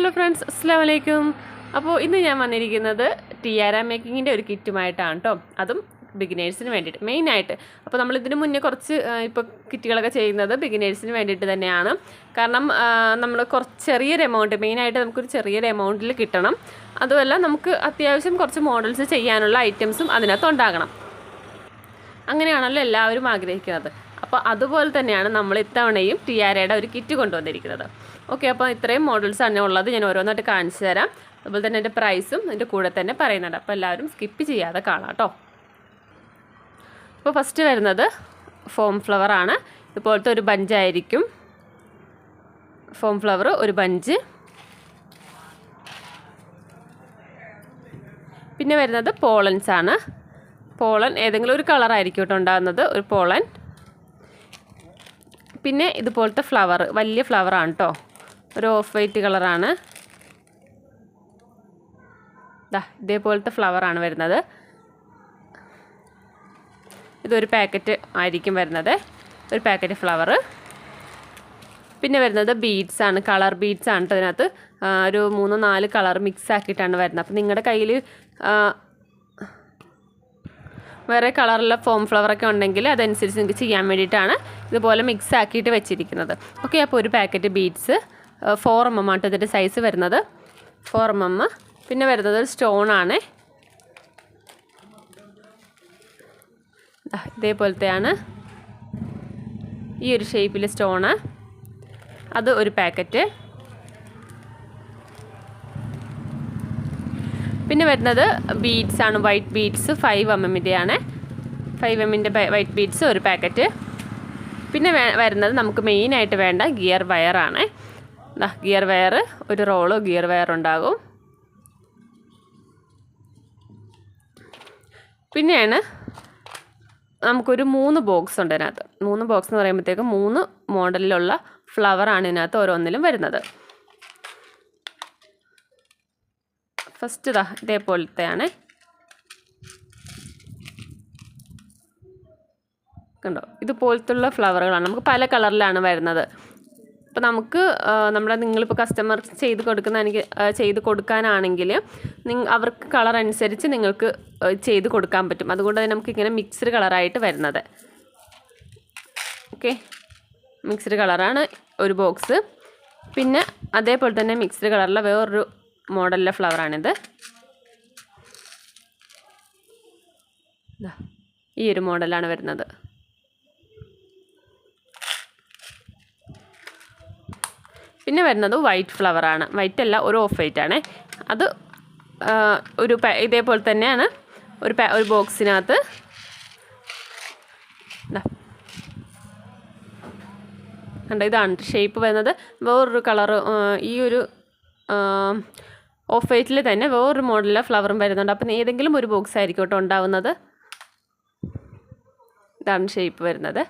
Hello friends അസ്സാം വലൈക്കും അപ്പോൾ ഇന്ന് ഞാൻ വന്നിരിക്കുന്നത് ടിയാര മേക്കിങ്ങിന്റെ ഒരു കിറ്റുമായിട്ടാണ് കേട്ടോ അതും ബിഗിനേഴ്സിന് വേണ്ടിയിട്ട് മെയിനായിട്ട് അപ്പോൾ നമ്മൾ ഇതിന് മുന്നേ കുറച്ച് ഇപ്പോൾ കിറ്റുകളൊക്കെ ചെയ്യുന്നത് ബിഗിനേഴ്സിന് വേണ്ടിയിട്ട് തന്നെയാണ്. കാരണം നമ്മൾ കുറച്ച് ചെറിയൊരു എമൗണ്ട് മെയിനായിട്ട് നമുക്കൊരു ചെറിയൊരു എമൗണ്ടിൽ കിട്ടണം. അതുമല്ല നമുക്ക് അത്യാവശ്യം കുറച്ച് മോഡൽസ് ചെയ്യാനുള്ള ഐറ്റംസും അതിനകത്ത് ഉണ്ടാകണം. അങ്ങനെയാണല്ലോ എല്ലാവരും ആഗ്രഹിക്കുന്നത്. അപ്പോൾ അതുപോലെ തന്നെയാണ് നമ്മൾ ഇത്തവണയും ടിയാരയുടെ ഒരു കിറ്റ് കൊണ്ടുവന്നിരിക്കുന്നത്. ഓക്കെ അപ്പോൾ ഇത്രയും മോഡൽസാണ് ഉള്ളത്. ഞാൻ ഓരോന്നായിട്ട് കാണിച്ചു തരാം. അതുപോലെ തന്നെ എന്റെ പ്രൈസും എന്റെ കൂടെ തന്നെ പറയുന്നുണ്ട്. അപ്പോൾ എല്ലാവരും സ്കിപ്പ് ചെയ്യാതെ കാണാം കേട്ടോ അപ്പോൾ ഫസ്റ്റ് വരുന്നത് ഫോം ഫ്ലവർ ആണ്. ഇതുപോലത്തെ ഒരു ബഞ്ചായിരിക്കും ഫോം ഫ്ലവർ ഒരു ബഞ്ച് പിന്നെ വരുന്നത് പോളൻസ് ആണ്. പോളൻ ഏതെങ്കിലും ഒരു കളറായിരിക്കും കേട്ടോ ഉണ്ടാകുന്നത് ഒരു പോളൻ പിന്നെ ഇതുപോലത്തെ ഫ്ലവർ വലിയ ഫ്ലവറാണ് കേട്ടോ ഒരു ഓഫ് വൈറ്റ് കളറാണ്. ദാ ഇതേപോലത്തെ ഫ്ലവറാണ് വരുന്നത്. ഇതൊരു പാക്കറ്റ് ആയിരിക്കും വരുന്നത്. ഒരു പാക്കറ്റ് ഫ്ലവർ പിന്നെ വരുന്നത് ബീഡ്സ് ആണ് കളർ ബീഡ്സ് ആണ് ഇതിനകത്ത്. ഒരു മൂന്നോ നാല് കളർ മിക്സ് ആക്കിയിട്ടാണ് വരുന്നത്. അപ്പോൾ നിങ്ങളുടെ കയ്യിൽ വേറെ കളറുള്ള ഫോം ഫ്ലവറൊക്കെ ഉണ്ടെങ്കിൽ അതനുസരിച്ച് നിങ്ങൾക്ക് ചെയ്യാൻ വേണ്ടിയിട്ടാണ് ഇതുപോലെ മിക്സ് ആക്കിയിട്ട് വെച്ചിരിക്കുന്നത്. ഓക്കെ അപ്പോൾ ഒരു packet beads four M M ആട്ടോ ഇതിന്റെ സൈസ് വരുന്നത്. ഫോർ എം എം പിന്നെ വരുന്നത് ഒരു ദാ ഇതേപോലത്തെയാണ്. ഈ ഒരു ഷേപ്പിൽ സ്റ്റോണ് അത് ഒരു പാക്കറ്റ് പിന്നെ വരുന്നത് ബീഡ്സ് ആണ് വൈറ്റ് ബീഡ്സ് ഫൈവ് എം എമ്മിന്റെയാണ് ഫൈവ് എമ്മിന്റെ വൈറ്റ് ബീഡ്സ് ഒരു പാക്കറ്റ് പിന്നെ വരുന്നത് നമുക്ക് മെയിനായിട്ട് വേണ്ട ഗിയർ വയറാണ് ഗിയർ വയർ. ഒരു റോൾ ഗിയർ വയർ ഉണ്ടാകും. പിന്നെയാണ് നമുക്കൊരു മൂന്ന് ബോക്സ് ഉണ്ട് ഇതിനകത്ത്. മൂന്ന് ബോക്സ് എന്ന് പറയുമ്പോഴത്തേക്ക് മൂന്ന് മോഡലിലുള്ള ഫ്ലവറാണ് ഇതിനകത്ത് ഓരോന്നിലും വരുന്നത്. ഫസ്റ്റ് ഇതാ ഇതേപോലത്തെയാണ്. കണ്ടോ? ഇതുപോലത്തുള്ള ഫ്ലവറുകളാണ് നമുക്ക് പല കളറിലാണ് വരുന്നത്. അപ്പോൾ നമുക്ക് നമ്മുടെ നിങ്ങളിപ്പോൾ കസ്റ്റമർ ചെയ്ത് കൊടുക്കുന്ന എനിക്ക് ആ, ചെയ്ത് കൊടുക്കാനാണെങ്കിൽ അവർക്ക് കളർ അനുസരിച്ച് നിങ്ങൾക്ക് ചെയ്ത് കൊടുക്കാൻ പറ്റും. അതുകൊണ്ട് തന്നെ നമുക്ക് ഇങ്ങനെ മിക്സ്ഡ് കളറായിട്ട് വരുന്നത്. ഓക്കെ മിക്സ്ഡ് കളറാണ് ഒരു ബോക്സ് പിന്നെ അതേപോലെ തന്നെ മിക്സ്ഡ് കളറിലെ വേറൊരു മോഡലിലെ ഫ്ലവറാണിത് ഈ ഒരു മോഡലാണ് വരുന്നത്. പിന്നെ വരുന്നത് വൈറ്റ് ഫ്ലവറാണ് വൈറ്റ് അല്ല ഒരു ഓഫ് വൈറ്റ് ആണ്. അത് ഒരു ഇതേപോലെ തന്നെയാണ്. ഒരു ഒരു ബോക്സിനകത്ത് കണ്ടോ ഇതാണ് ഷേപ്പ് വരുന്നത്. വേറൊരു കളർ ഈ ഒരു ഓഫ് വൈറ്റിൽ തന്നെ വേറൊരു മോഡലിലെ ഫ്ലവറും വരുന്നുണ്ട്. അപ്പം ഏതെങ്കിലും ഒരു ബോക്സ് ആയിരിക്കും കേട്ടോ ഉണ്ടാവുന്നത്. ഇതാണ് ഷേപ്പ് വരുന്നത്.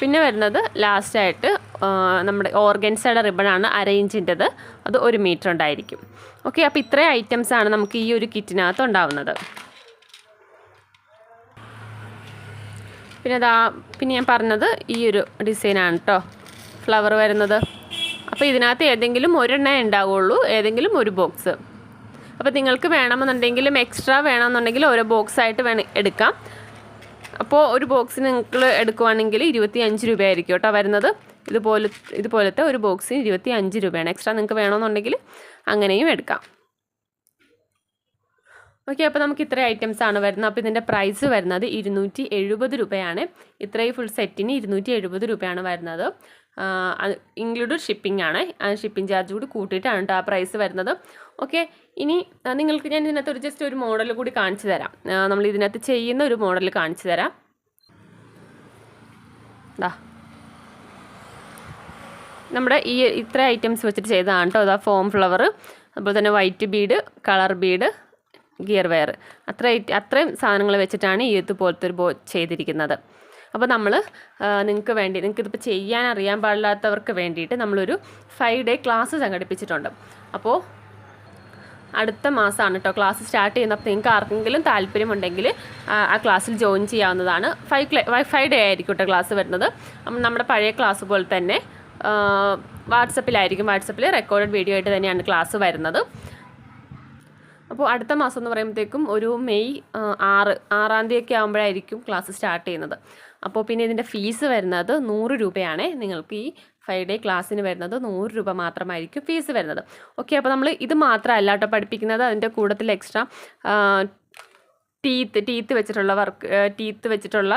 പിന്നെ വരുന്നത് ലാസ്റ്റായിട്ട് നമ്മുടെ ഓർഗൻസയുടെ റിബണാണ് അര അത് ഒരു മീറ്റർ ഉണ്ടായിരിക്കും. ഓക്കെ അപ്പോൾ ഇത്രയും ഐറ്റംസാണ് നമുക്ക് ഈ ഒരു കിറ്റിനകത്ത് ഉണ്ടാവുന്നത്. പിന്നെ അതാ പിന്നെ ഞാൻ പറഞ്ഞത് ഈ ഒരു ഡിസൈനാണ് കേട്ടോ ഫ്ലവർ വരുന്നത്. അപ്പോൾ ഇതിനകത്ത് ഏതെങ്കിലും ഒരെണ്ണേ ഉണ്ടാവുള്ളൂ ഏതെങ്കിലും ഒരു ബോക്സ് അപ്പോൾ നിങ്ങൾക്ക് വേണമെന്നുണ്ടെങ്കിലും എക്സ്ട്രാ വേണമെന്നുണ്ടെങ്കിൽ ഓരോ ബോക്സായിട്ട് വേണം എടുക്കാം. അപ്പോൾ ഒരു ബോക്സിന് നിങ്ങൾ എടുക്കുവാണെങ്കിൽ ഇരുപത്തി അഞ്ച് രൂപയായിരിക്കും കേട്ടോ വരുന്നത്. ഇതുപോലെ ഇതുപോലത്തെ ഒരു ബോക്സിന് ഇരുപത്തി അഞ്ച് രൂപയാണ്. എക്സ്ട്രാ നിങ്ങൾക്ക് വേണമെന്നുണ്ടെങ്കിൽ അങ്ങനെയും എടുക്കാം. ഓക്കെ അപ്പോൾ നമുക്ക് ഇത്രയും ഐറ്റംസ് ആണ് വരുന്നത്. അപ്പോൾ ഇതിന്റെ പ്രൈസ് വരുന്നത് ഇരുന്നൂറ്റി എഴുപത് രൂപയാണ്. ഇത്രയും ഫുൾ സെറ്റിന് ഇരുന്നൂറ്റി എഴുപത് രൂപയാണ് വരുന്നത്. ഇൻക്ലൂഡ് ഷിപ്പിംഗ് ആണ്. ഷിപ്പിംഗ് ചാർജ് കൂടി കൂട്ടിയിട്ടാണ് കേട്ടോ ആ പ്രൈസ് വരുന്നത്. ഓക്കെ ഇനി നിങ്ങൾക്ക് ഞാൻ ഇതിനകത്ത് ഒരു ജസ്റ്റ് ഒരു മോഡൽ കൂടി കാണിച്ചു തരാം. നമ്മൾ ഇതിനകത്ത് ചെയ്യുന്ന ഒരു മോഡൽ കാണിച്ചു തരാം. ദാ. നമ്മുടെ ഈ ഇത്ര ഐറ്റംസ് വെച്ചിട്ട് ചെയ്തതാണ് കേട്ടോ അതാ ഫോം ഫ്ലവർ അതുപോലെ തന്നെ white bead colour bead gear wire. അത്ര അത്രയും സാധനങ്ങൾ വെച്ചിട്ടാണ് ഈ ഇതുപോലത്തെ ഒരു ബോ ചെയ്തിരിക്കുന്നത്. അപ്പോൾ നമ്മൾ നിങ്ങൾക്ക് വേണ്ടി നിങ്ങൾക്ക് ഇതിപ്പോൾ ചെയ്യാൻ അറിയാൻ പാടില്ലാത്തവർക്ക് വേണ്ടിയിട്ട് നമ്മളൊരു ഫൈവ് ഡേ ക്ലാസ് സംഘടിപ്പിച്ചിട്ടുണ്ട്. അപ്പോൾ അടുത്ത മാസമാണ് കേട്ടോ ക്ലാസ് സ്റ്റാർട്ട് ചെയ്യുന്നത്. അപ്പോൾ നിങ്ങൾക്ക് ആർക്കെങ്കിലും താല്പര്യമുണ്ടെങ്കിൽ ആ, ക്ലാസ്സിൽ ജോയിൻ ചെയ്യാവുന്നതാണ്. ഫൈവ് ഫൈവ് ഡേ ആയിരിക്കും കേട്ടോ ക്ലാസ് വരുന്നത്. നമ്മുടെ പഴയ ക്ലാസ് പോലെ തന്നെ വാട്സപ്പിലായിരിക്കും. വാട്സപ്പിൽ റെക്കോർഡഡ് വീഡിയോ ആയിട്ട് തന്നെയാണ് ക്ലാസ് വരുന്നത്. അപ്പോൾ അടുത്ത മാസം എന്ന് പറയുമ്പോഴത്തേക്കും ഒരു മെയ് ആറ് ആറാം തീയതി ഒക്കെ ആകുമ്പോഴായിരിക്കും ക്ലാസ് സ്റ്റാർട്ട് ചെയ്യുന്നത്. അപ്പോൾ പിന്നെ ഇതിന്റെ ഫീസ് വരുന്നത് നൂറ് രൂപയാണ്. നിങ്ങൾക്ക് ഈ ഫൈവ് ഡേ ക്ലാസ്സിന് വരുന്നത് നൂറ് രൂപ മാത്രമായിരിക്കും ഫീസ് വരുന്നത്. ഓക്കെ അപ്പോൾ നമ്മൾ ഇത് മാത്രമല്ല കേട്ടോ പഠിപ്പിക്കുന്നത്. അതിന്റെ കൂട്ടത്തിൽ എക്സ്ട്രാ ടീത്ത് ടീത്ത് വെച്ചിട്ടുള്ള വർക്ക് ടീത്ത് വെച്ചിട്ടുള്ള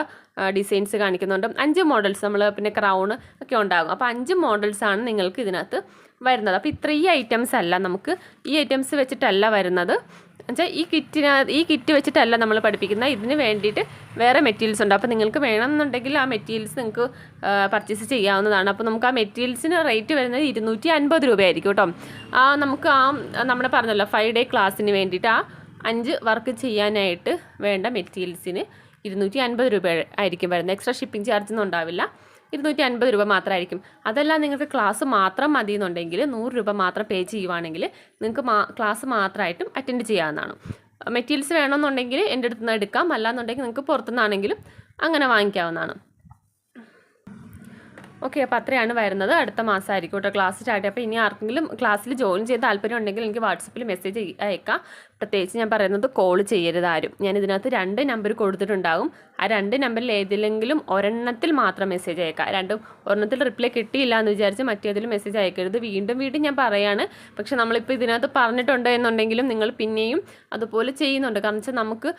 ഡിസൈൻസ് കാണിക്കുന്നുണ്ട്. അഞ്ച് മോഡൽസ് നമ്മൾ പിന്നെ ക്രൗൺ ഒക്കെ ഉണ്ടാകും. അപ്പോൾ അഞ്ച് മോഡൽസാണ് നിങ്ങൾക്ക് ഇതിനകത്ത് വരുന്നത്. അപ്പോൾ ഇത്രയും ഐറ്റംസ് അല്ല നമുക്ക് ഈ ഐറ്റംസ് വെച്ചിട്ടല്ല വരുന്നത്. എന്നുവെച്ചാൽ ഈ കിറ്റിന ഈ കിറ്റ് വെച്ചിട്ടല്ല നമ്മൾ പഠിപ്പിക്കുന്നത്. ഇതിന് വേണ്ടിയിട്ട് വേറെ മെറ്റീരിയൽസ് ഉണ്ട്. അപ്പോൾ നിങ്ങൾക്ക് വേണമെന്നുണ്ടെങ്കിൽ ആ മെറ്റീരിയൽസ് നിങ്ങൾക്ക് പർച്ചേസ് ചെയ്യാവുന്നതാണ്. അപ്പോൾ നമുക്ക് ആ മെറ്റീരിയൽസിന് റേറ്റ് വരുന്നത് ഇരുന്നൂറ്റി അൻപത് രൂപയായിരിക്കും കേട്ടോ. ആ നമുക്ക് ആ നമ്മുടെ പറഞ്ഞല്ലോ ഫൈവ് ഡേ ക്ലാസ്സിന് വേണ്ടിയിട്ട് ആ അഞ്ച് വർക്ക് ചെയ്യാനായിട്ട് വേണ്ട മെറ്റീരിയൽസിന് ഇരുന്നൂറ്റി അൻപത് രൂപ ആയിരിക്കും വരുന്നത്. എക്സ്ട്രാ ഷിപ്പിംഗ് ചാർജ് ഒന്നും ഉണ്ടാവില്ല. ഇരുന്നൂറ്റി അൻപത് രൂപ മാത്രമായിരിക്കും അതല്ല നിങ്ങൾക്ക് ക്ലാസ് മാത്രം മതി എന്നുണ്ടെങ്കിൽ നൂറ് രൂപ മാത്രം പേ ചെയ്യുവാണെങ്കിൽ നിങ്ങൾക്ക് ക്ലാസ് മാത്രമായിട്ടും അറ്റൻഡ് ചെയ്യാവുന്നതാണ്. മെറ്റീരിയൽസ് വേണമെന്നുണ്ടെങ്കിൽ എന്റെ അടുത്ത് നിന്ന് എടുക്കാം. അല്ലാന്നുണ്ടെങ്കിൽ നിങ്ങൾക്ക് പുറത്തുനിന്നാണെങ്കിലും അങ്ങനെ വാങ്ങിക്കാവുന്നതാണ്. ഓക്കെ അപ്പോൾ അത്രയാണ് വരുന്നത്. അടുത്ത മാസമായിരിക്കും കേട്ടോ ക്ലാസ് സ്റ്റാർട്ട് അപ്പോൾ ഇനി ആർക്കെങ്കിലും ക്ലാസ്സിൽ ജോയിൻ ചെയ്യാൻ താല്പര്യം ഉണ്ടെങ്കിൽ എനിക്ക് വാട്സപ്പിൽ മെസ്സേജ് അയക്കാം. പ്രത്യേകിച്ച് ഞാൻ പറയുന്നത് കോൾ ചെയ്യരുത് ആരും. ഞാൻ ഇതിനകത്ത് രണ്ട് നമ്പർ കൊടുത്തിട്ടുണ്ടാകും. ആ രണ്ട് നമ്പറിൽ ഏതിലെങ്കിലും ഒരെണ്ണത്തിൽ മാത്രം മെസ്സേജ് അയക്കാം. രണ്ടും ഒരെണ്ണത്തിൽ റിപ്ലൈ കിട്ടിയില്ല എന്ന് വിചാരിച്ച് മറ്റേതിലും മെസ്സേജ് അയക്കരുത്. വീണ്ടും വീണ്ടും ഞാൻ പറയാണ്. പക്ഷെ നമ്മളിപ്പോൾ ഇതിനകത്ത് പറഞ്ഞിട്ടുണ്ട് എന്നുണ്ടെങ്കിലും നിങ്ങൾ പിന്നെയും അതുപോലെ ചെയ്യുന്നുണ്ട്. കാരണം വെച്ചാൽ നമുക്ക്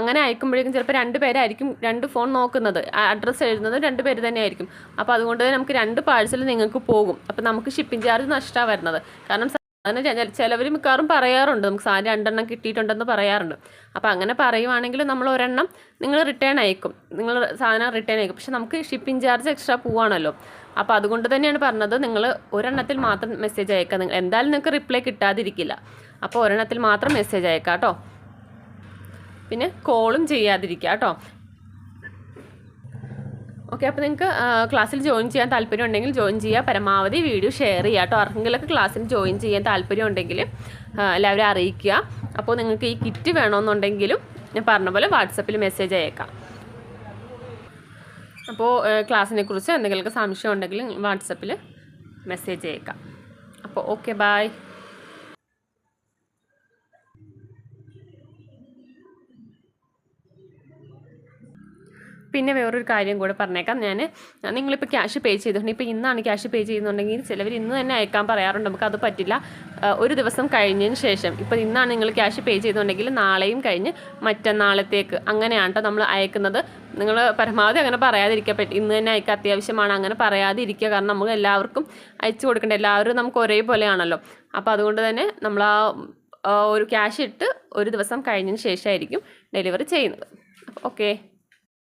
അങ്ങനെ അയക്കുമ്പോഴേക്കും ചിലപ്പോൾ രണ്ട് പേരായിരിക്കും രണ്ട് ഫോൺ നോക്കുന്നത്. അഡ്രസ്സ് എഴുതുന്നത് രണ്ട് പേര് തന്നെ ആയിരിക്കും അപ്പോൾ അതുകൊണ്ട് തന്നെ നമുക്ക് രണ്ട് പാഴ്സൽ നിങ്ങൾക്ക് പോകും. അപ്പോൾ നമുക്ക് ഷിപ്പിംഗ് ചാർജ് നഷ്ടമാണ് വരുന്നത്. കാരണം സാധനം ചിലവർ മിക്കവാറും പറയാറുണ്ട്. നമുക്ക് സാരി രണ്ടെണ്ണം കിട്ടിയിട്ടുണ്ടെന്ന് പറയാറുണ്ട്. അപ്പോൾ അങ്ങനെ പറയുവാണെങ്കിൽ നമ്മൾ ഒരെണ്ണം നിങ്ങൾ റിട്ടേൺ അയക്കും. നിങ്ങൾ സാധനം റിട്ടേൺ അയക്കും. പക്ഷെ നമുക്ക് ഷിപ്പിംഗ് ചാർജ് എക്സ്ട്രാ പോവാണല്ലോ. അപ്പോൾ അതുകൊണ്ട് തന്നെയാണ് പറഞ്ഞത് നിങ്ങൾ ഒരെണ്ണത്തിൽ മാത്രം മെസ്സേജ് അയക്കുക. നിങ്ങൾ എന്തായാലും നിങ്ങൾക്ക് റിപ്ലൈ കിട്ടാതിരിക്കില്ല. അപ്പോൾ ഒരെണ്ണത്തിൽ മാത്രം മെസ്സേജ് അയക്കാം കേട്ടോ. പിന്നെ കോളും ചെയ്യാതിരിക്കുക കേട്ടോ. ഓക്കെ അപ്പോൾ നിങ്ങൾക്ക് ക്ലാസ്സിൽ ജോയിൻ ചെയ്യാൻ താല്പര്യം ഉണ്ടെങ്കിൽ ജോയിൻ ചെയ്യുക. പരമാവധി വീഡിയോ ഷെയർ ചെയ്യുക കേട്ടോ. ആർക്കെങ്കിലൊക്കെ ക്ലാസ്സിൽ ജോയിൻ ചെയ്യാൻ താല്പര്യം ഉണ്ടെങ്കിൽ എല്ലാവരും അറിയിക്കുക. അപ്പോൾ നിങ്ങൾക്ക് ഈ കിറ്റ് വേണമെന്നുണ്ടെങ്കിലും ഞാൻ പറഞ്ഞ പോലെ വാട്സപ്പിൽ മെസ്സേജ് അയക്കാം. അപ്പോൾ ക്ലാസ്സിനെ കുറിച്ച് എന്തെങ്കിലുമൊക്കെ സംശയം ഉണ്ടെങ്കിൽ വാട്സപ്പിൽ മെസ്സേജ് അയക്കാം. അപ്പോൾ ഓക്കെ ബായ് പിന്നെ വേറൊരു കാര്യം കൂടെ പറഞ്ഞേക്കാം. ഞാൻ നിങ്ങളിപ്പോൾ ക്യാഷ് പേ ചെയ്തിട്ടുണ്ട് ഇപ്പോൾ ഇന്നാണ് ക്യാഷ് പേ ചെയ്യുന്നുണ്ടെങ്കിൽ ചിലവർ ഇന്ന് തന്നെ അയക്കാൻ പറയാറുണ്ട്. നമുക്ക് അത് പറ്റില്ല ഒരു ദിവസം കഴിഞ്ഞതിന് ശേഷം ഇപ്പോൾ ഇന്നാണ് നിങ്ങൾ ക്യാഷ് പേ ചെയ്തിട്ടുണ്ടെങ്കിൽ നാളെയും കഴിഞ്ഞ് മറ്റന്നാളത്തേക്ക് അങ്ങനെയാണ് കേട്ടോ നമ്മൾ അയക്കുന്നത്. നിങ്ങൾ പരമാവധി അങ്ങനെ പറയാതിരിക്കുക. പറ്റും ഇന്ന് തന്നെ അയക്കുക അത്യാവശ്യമാണ്. അങ്ങനെ പറയാതിരിക്കുക. കാരണം നമുക്ക് എല്ലാവർക്കും അയച്ചു കൊടുക്കേണ്ട എല്ലാവരും നമുക്ക് ഒരേപോലെയാണല്ലോ. അപ്പോൾ അതുകൊണ്ട് തന്നെ നമ്മൾ ആ ഒരു ക്യാഷ് ഇട്ട് ഒരു ദിവസം കഴിഞ്ഞതിന് ശേഷമായിരിക്കും ഡെലിവറി ചെയ്യുന്നത്. ഓക്കെ.